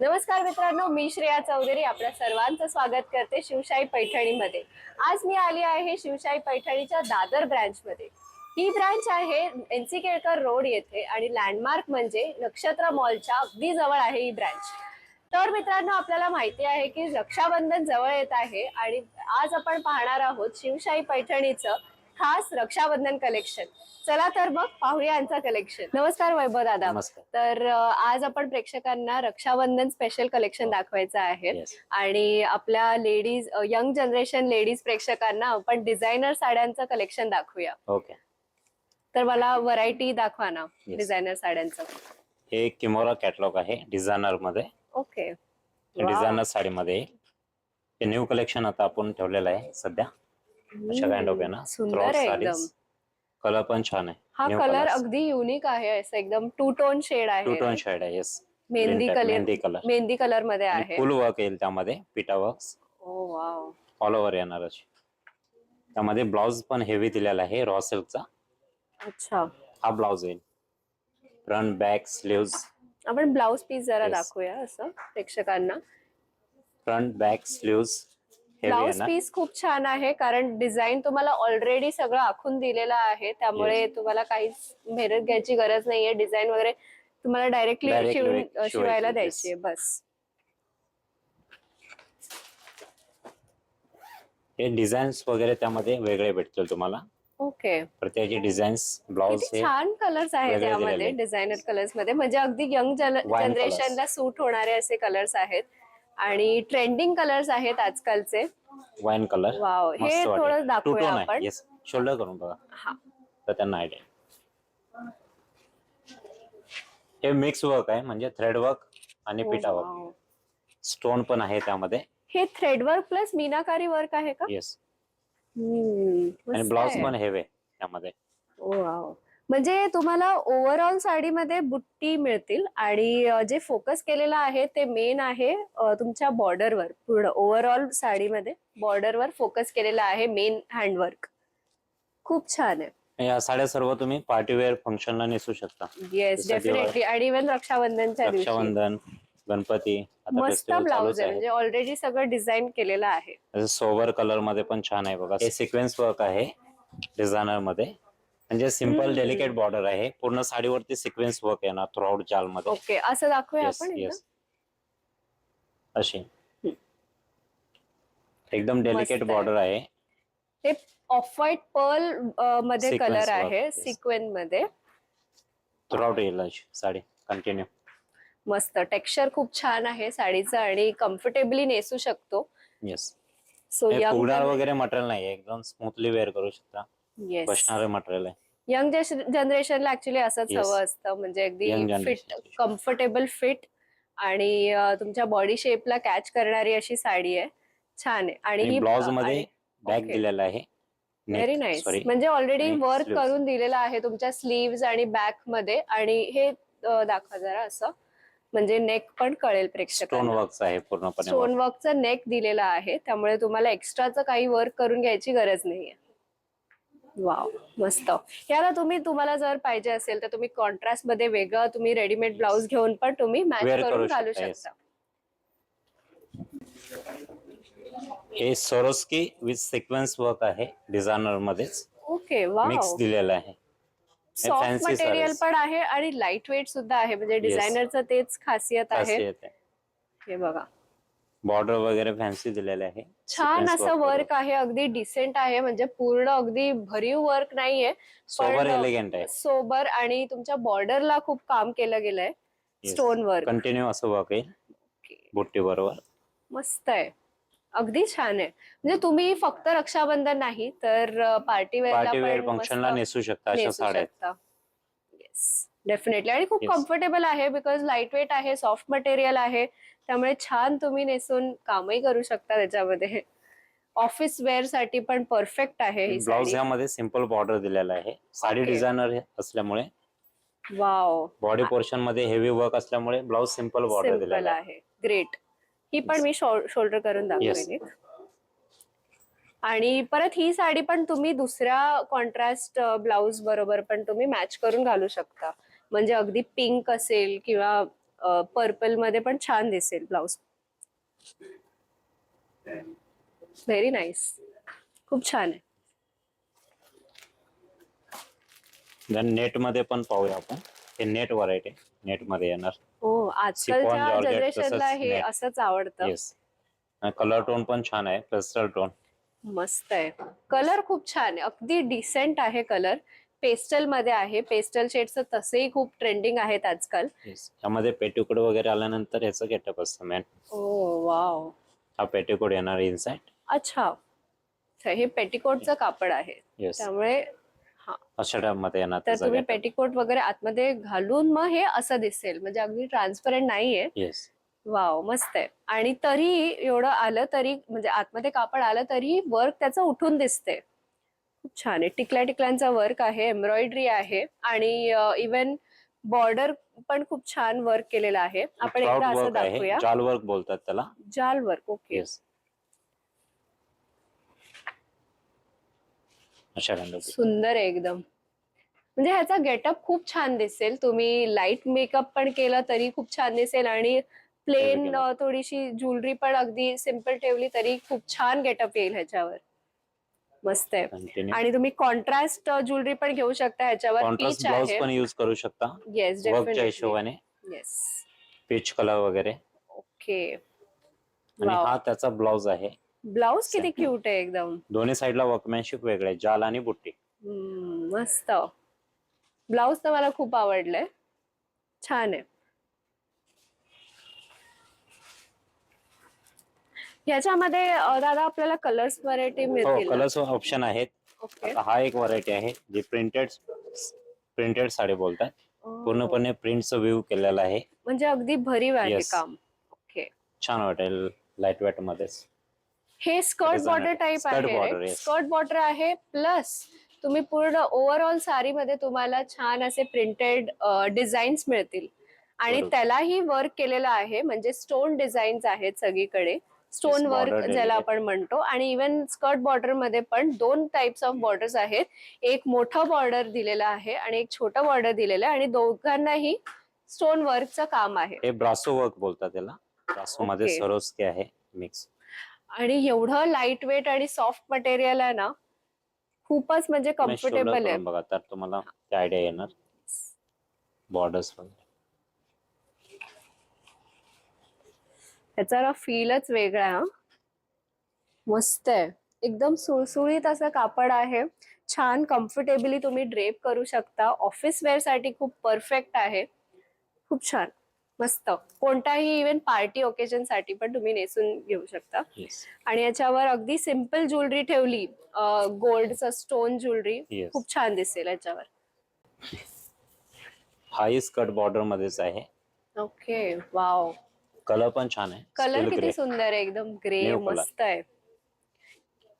नमस्कार मित्रांनो मी श्रेया चौधरी आपल्या सर्वांचं स्वागत करते शिवशाही पैठणीमध्ये. आज मी आली आहे शिवशाही पैठणीच्या दादर ब्रँचमध्ये. ही ब्रँच आहे एन सी केळकर रोड येथे आणि लँडमार्क म्हणजे नक्षत्र मॉलच्या अगदी जवळ आहे ही ब्रँच. तर मित्रांनो आपल्याला माहिती आहे की रक्षाबंधन जवळ येत आहे आणि आज आपण पाहणार आहोत शिवशाही पैठणीचं खास रक्षाबंधन कलेक्शन चला तर मग पाहूया यांचं कलेक्शन नमस्कार वैभव दादा नमस्कार. तर अ, आज आपण प्रेक्षकांना रक्षाबंधन स्पेशल कलेक्शन दाखवायचं आहे. Yes. आणि आपल्या लेडीज यंग जनरेशन लेडीज प्रेक्षकांना आपण डिझायनर साड्यांचं कलेक्शन दाखवूया. ओके तर मला व्हरायटी दाखवा ना Yes. डिझायनर साड्यांचं. हे किमोरा कॅटलॉग आहे डिझायनरमध्ये. ओके डिझायनर साडीमध्ये. येईल. हे न्यू कलेक्शन आता आपण ठेवलेलं आहे सध्या. अशा काइंड ऑफ आहे ना सुंदर आहे एकदम. कलर पण छान आहे. हा कलर अगदी युनिक आहे असं एकदम two tone shade two tone आहे शेड आहे yes mehndi colour mehndi colour mehndi कलरमध्ये आहे. फुल वर्क येईल त्यामध्ये पिटा work oh wow all over येणार त्यामध्ये ब्लाउज पण हेवी दिलेला आहे रॉ सिल्कचा अच्छा. हा ब्लाउज येईल. फ्रंट बॅक स्लीव्ज आपण ब्लाउज पीस जरा. दाखवूया असं प्रेक्षकांना. Front back sleeves heavy blouse piece खूप छान आहे कारण डिझाईन तुम्हाला ऑलरेडी सगळं आखून दिलेलं आहे. त्यामुळे तुम्हाला काहीच मेहनत घ्यायची गरज नाहीये. डिझाईन वगैरे तुम्हाला डायरेक्टली शिवून शिवायला. द्यायची आहे बस. हे डिझाईन्स वगैरे त्यामध्ये वेगळे भेटतील तुम्हाला. ओके प्रत्येकाचे डिझाईन्स ब्लाउज छान कलर्स आहेत वेगळे यामध्ये दिलेले. डिझायनर कलर्समध्ये. म्हणजे अगदी यंग जनरेशनला सूट होणारे असे कलर्स आहेत. आणि ट्रेंडिंग कलर्स आहेत आजकालचे. वाईन कलर वाव हे थोडं दाखवूया आपण. येस शोल्डर करून बघा. हा. तर त्यांना आयडिया हे मिक्स वर्क आहे म्हणजे थ्रेड वर्क आणि पिटा वर्क. स्टोन पण आहे त्यामध्ये. हे थ्रेडवर्क प्लस मीनाकारी वर्क आहे का? येस आणि ब्लाउज. पण हेवे त्यामध्ये. वाव. म्हणजे तुम्हाला ओव्हरऑल साडीमध्ये बुट्टी मिळतील आणि जे फोकस केलेलं आहे ते मेन आहे तुमच्या बॉर्डरवर पूर्ण ओव्हरऑल साडीमध्ये बॉर्डरवर फोकस केलेला आहे मेन हँडवर्क खूप छान आहे. या साड्या सर्व तुम्ही पार्टीवेअर फंक्शनला नेसू शकता. येस डेफिनेटली आणि इव्हन रक्षाबंधनच्या रक्षाबंधन गणपती मस्त ब्लाउज आहे. म्हणजे ऑलरेडी सगळं डिझाईन केलेलं आहे. सोवर कलरमध्ये पण छान आहे बघा. हे सिक्वेन्स वर्क आहे डिझायनरमध्ये. म्हणजे सिंपल डेलिकेट बॉर्डर आहे. पूर्ण साडीवरती सिक्वेन्स वर्क येणार थ्रूआउट जाल मध्ये ओके असं दाखवूया आपण एकदा? येस अशी. एकदम डेलिकेट आहे. बॉर्डर आहे. ते ऑफ व्हाईट पर्लमध्ये Sequence कलर work, आहे yes. सिक्वेन मध्ये. थ्रूआउट येईल अशी साडी. कंटिन्यू मस्त. टेक्स्चर खूप छान आहे साडीचं आणि कम्फर्टेबली नेसू शकतो. येस सो फुगणार वगैरे मटेरियल नाही एकदम स्मूथली वेअर करू शकता. येस बसणारे मटेरियल आहे. यंग जनरेशनला ऍक्च्युली असंच Yes. हवं असतं. म्हणजे अगदी फिट generation. कम्फर्टेबल फिट आणि अ, तुमच्या बॉडी शेपला कॅच करणारी अशी साडी आहे. छान आहे. आणि आणि ही ब्लाउजमध्ये बॅग okay. दिलेला आहे. व्हेरी नाईस सॉरी म्हणजे ऑलरेडी वर्क sleeves. करून दिलेलं आहे तुमच्या स्लीव्ज आणि बॅकमध्ये. आणि हे अ, दाखवा जरा असं. म्हणजे नेक पण कळेल स्टोन प्रेक्षकांना वर्क आहे पूर्णपणे स्टोन वर्कचं नेक दिलेलं आहे. त्यामुळे तुम्हाला एक्स्ट्राचं काही वर्क करून घ्यायची गरज नाहीये. वाव मस्त. याला तुम्ही तुम्हाला जर पाहिजे असेल तर तुम्ही कॉन्ट्रास्टमध्ये वेगळं तुम्ही रेडीमेड ब्लाऊज घेऊन पण तुम्ही मॅच Wear करून करू घालू शकता, yes. शकता. हे सोरोस्की विथ सिक्वेन्स वर्क आहे डिझायनर मध्येच ओके वाव. मिक्स दिलेलं आहे. Soft fancy material sarees. पण आहे आणि लाइट वेट सुद्धा आहे म्हणजे डिझायनरचं तेच खासियत आहे. खासियत आहे. हे बघा. बॉर्डर वगैरे फॅन्सी दिलेले आहे. छान असं वर्क आहे अगदी डिसेंट आहे म्हणजे पूर्ण अगदी भरीव वर्क नाहीये सोबर एलिगंट आहे. सोबर आणि तुमच्या बॉर्डरला खूप काम केलं गेलंय स्टोन वर्क कंटिन्यू असं वर्क येईल बुट्टी बरोबर. मस्त आहे. अगदी छान आहे. म्हणजे तुम्ही फक्त रक्षाबंधन नाही तर पार्टी पार्टी वेअर फंक्शनला नेसू शकता अशा साड्या. येस डेफिनेटली आणि खूप. कम्फर्टेबल आहे बिकॉज लाइट वेट आहे सॉफ्ट मटेरियल आहे. त्यामुळे छान तुम्ही नेसून कामही करू शकता त्याच्यामध्ये. ऑफिस वेअरसाठी पण परफेक्ट आहे ही ब्लाउज यामध्ये सिंपल बॉर्डर दिलेला आहे. साडी. डिझायनर असल्यामुळे. वाव बॉडी पोर्शनमध्ये हेवी वर्क असल्यामुळे ब्लाउज सिंपल बॉर्डर दिलेला आहे. ग्रेट ही पण मी शोल्डर करून दाखवेन. आणि परत ही साडी पण तुम्ही दुसऱ्या कॉन्ट्रास्ट ब्लाउज बरोबर पण तुम्ही मॅच करून घालू शकता. म्हणजे अगदी पिंक असेल किंवा पर्पलमध्ये पण छान दिसेल ब्लाउज व्हेरी नाईस खूप छान आहे. देन नेटमध्ये पण पाहूया आपण. हे नेट व्हरायटी नेटमध्ये येणार. हो आजकालच्या जनरेशनला हे. असंच आवडतं. येस कलर टोन पण छान आहे. पेस्टल टोन मस्त आहे. कलर खूप छान आहे. अगदी डिसेंट आहे कलर पेस्टलमध्ये आहे. पेस्टल शेडचं तसेही खूप ट्रेंडिंग आहेत आजकाल. येस यामध्ये पेटीकोड वगैरे आल्यानंतर याचं गेटअप असतं मॅन ओ वाव. हा पेटीकोड येणार इनसाइड अच्छा. अच्छा, हे पेटिकोटचं कापड आहे. त्यामुळे अशा टाइपमध्ये येणार तर तुम्ही. पेटिकोट वगैरे आतमध्ये घालून मग हे असं दिसेल. म्हणजे अगदी ट्रान्सपरंट नाहीये. येस वाव मस्त आहे. आणि तरी एवढं आलं तरी म्हणजे आतमध्ये कापड आलं तरी वर्क त्याचं उठून दिसते. खूप छान आहे. टिकल्या टिकल्यांचा वर्क आहे एम्ब्रॉयडरी आहे आणि इवन बॉर्डर पण खूप छान वर्क केलेलं आहे. आपण एकदा असं दाखवूया. जाल वर्क बोलतात त्याला. जाल वर्क ओके सुंदर आहे एकदम. म्हणजे ह्याचा गेटअप खूप छान दिसेल. तुम्ही लाइट मेकअप पण केलं तरी खूप छान दिसेल आणि प्लेन. थोडीशी ज्वेलरी पण अगदी सिंपल ठेवली तरी खूप छान गेटअप येईल ह्याच्यावर. मस्त आहे. Continue. आणि तुम्ही कॉन्ट्रास्ट ज्वेलरी पण घेऊ शकता ह्याच्यावर कॉन्ट्रास्ट पीच ब्लाउज आहे पण युज करू शकता. येस वर्कच्या हिशोबाने. येस पीच कलर वगैरे. ओके आणि हा त्याचा ब्लाउज आहे. ब्लाउज किती क्यूट आहे एकदम. दोन्ही साईडला वर्कमॅनशिप वेगळे आहे, जाल आणि बुट्टी. हम्म, मस्त. ब्लाउज तर मला खूप आवडलंय. छान आहे. याच्यामध्ये अं, दादा आपल्याला कलर्स व्हरायटी हो मिळतील ना? कलर्स ऑप्शन आहेत. ओके. आता हा एक व्हरायटी आहे जी प्रिंटेड प्रिंटेड साडी बोलतात. पूर्णपणे प्रिंटचं व्ह्यू केलेलं आहे. म्हणजे अगदी भरीव आहे Yes. काम. ओके. छान वाटेल लाइट वेट मध्येच. हे skirt. Border type Skirt border, आहे yes. स्कर्ट बॉर्डर आहे प्लस तुम्ही पूर्ण ओव्हरऑल साडीमध्ये तुम्हाला छान असे प्रिंटेड डिझाईन्स मिळतील. आणि बरोबर. त्यालाही वर्क केलेलं आहे म्हणजे स्टोन डिझाईन्स आहेत सगळीकडे. स्टोन वर्क ज्याला. आपण म्हणतो. आणि इवन स्कर्ट बॉर्डरमध्ये पण दोन टाइप्स ऑफ बॉर्डर्स आहेत. एक मोठं बॉर्डर दिलेलं आहे आणि एक छोटं बॉर्डर दिलेलं आहे. आणि दोघांनाही स्टोन वर्कचं काम आहे. हे ब्रासो वर्क बोलतात त्याला ब्रासो मध्ये Okay. सरोस्के आहे मिक्स आणि एवढं लाइट वेट आणि सॉफ्ट मटेरियल आहे ना खूपच म्हणजे कम्फर्टेबल आहे. बघा तर तुम्हाला ते आयडिया येणार. बॉर्डर्स वगैरे त्याचा फीलच वेगळा. मस्त आहे. एकदम सुळसुळीत असं कापड आहे. छान कम्फर्टेबली तुम्ही ड्रेप करू शकता. ऑफिस वेअरसाठी खूप परफेक्ट आहे. खूप छान. मस्त. कोणताही इव्हन पार्टी ओकेजनसाठी पण तुम्ही नेसून घेऊ शकता. आणि याच्यावर अगदी सिंपल ज्वेलरी ठेवली गोल्डचं स्टोन ज्वेलरी खूप छान दिसेल याच्यावर. हाही स्कर्ट बॉर्डर मध्येच आहे. ओके वाव कलर पण छान आहे. कलर Steel किती grey. सुंदर आहे एकदम ग्रे New color. मस्त आहे.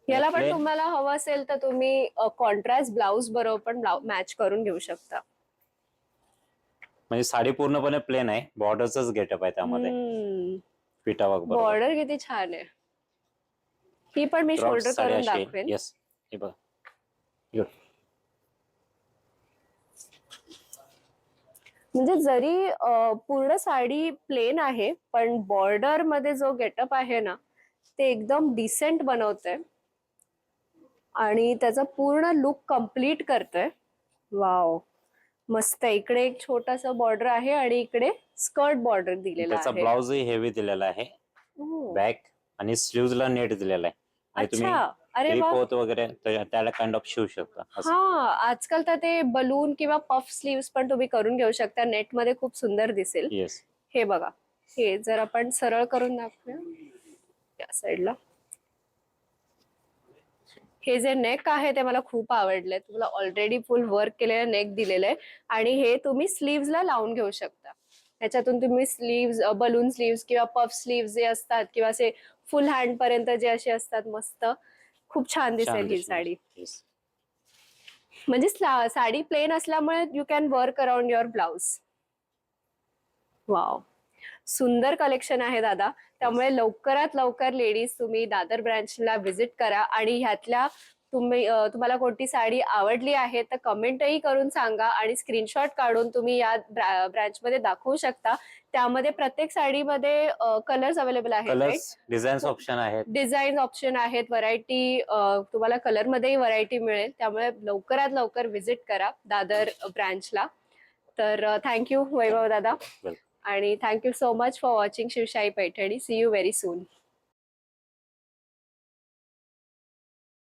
याला पण plain- तुम्हाला हवं असेल तर तुम्ही कॉन्ट्रास्ट ब्लाउज बरोबर पण मॅच करून घेऊ शकता. म्हणजे साडी पूर्णपणे प्लेन आहे बॉर्डरच गेटअप आहे त्यामध्ये. बरोबर. बॉर्डर किती छान आहे. ही पण मी शोल्डर करून दाखवेन. येस हे बघ. Good. म्हणजे जरी पूर्ण साडी प्लेन आहे पण बॉर्डरमध्ये जो गेटअप आहे ना ते एकदम डिसेंट बनवतंय. आणि त्याचा पूर्ण लुक कंप्लीट करतोय. वाव मस्त. इकडे एक छोटासा बॉर्डर आहे आणि इकडे स्कर्ट बॉर्डर दिलेला त्याचा आहे. ब्लाउजही हेवी दिलेला आहे. बॅक आणि स्लीव्ह ला नेट दिलेला आहे. आणि तुम्ही अच्छा. अरे वा. होत वगैरे त्या- त्याला काइंड ऑफ शिवू शकता असं. हा आजकाल तर ते बलून किंवा पफ स्लीव्स पण तुम्ही करून घेऊ शकता. नेटमध्ये खूप सुंदर दिसेल. येस हे बघा. हे जर आपण सरळ करून दाखवूया. या साईडला हे जे नेक आहे ते मला खूप आवडलंय. तुम्हाला ऑलरेडी फुल वर्क केलेलं नेक दिलेलं आहे. आणि हे तुम्ही ला लावून घेऊ शकता. त्याच्यातून तुम्ही स्लीव्ज बलून स्लीव्स किंवा पफ स्लीव्स जे असतात किंवा असे फुल हँड पर्यंत जे असे असतात मस्त. खूप छान दिसेल ही. साडी. म्हणजे साडी प्लेन असल्यामुळे you can work around your blouse wow सुंदर कलेक्शन आहे दादा. त्यामुळे लवकरात लवकर लेडीज तुम्ही दादर ब्रँचला व्हिजिट करा आणि ह्यातल्या तुम्ही तुम्हाला कोणती साडी आवडली आहे तर कमेंटही करून सांगा आणि स्क्रीनशॉट काढून तुम्ही या ब्रँचमध्ये दाखवू शकता. त्यामध्ये प्रत्येक साडीमध्ये कलर्स अवेलेबल आहेत डिझाईन्स ऑप्शन आहेत. डिझाईन ऑप्शन आहेत व्हरायटी तुम्हाला कलर मध्येही व्हरायटी मिळेल. त्यामुळे लवकरात लवकर व्हिजिट करा दादर ब्रँचला तर थँक्यू वैभव दादा. आणि thank you so much for watching Shivshahi Paithani. See you very soon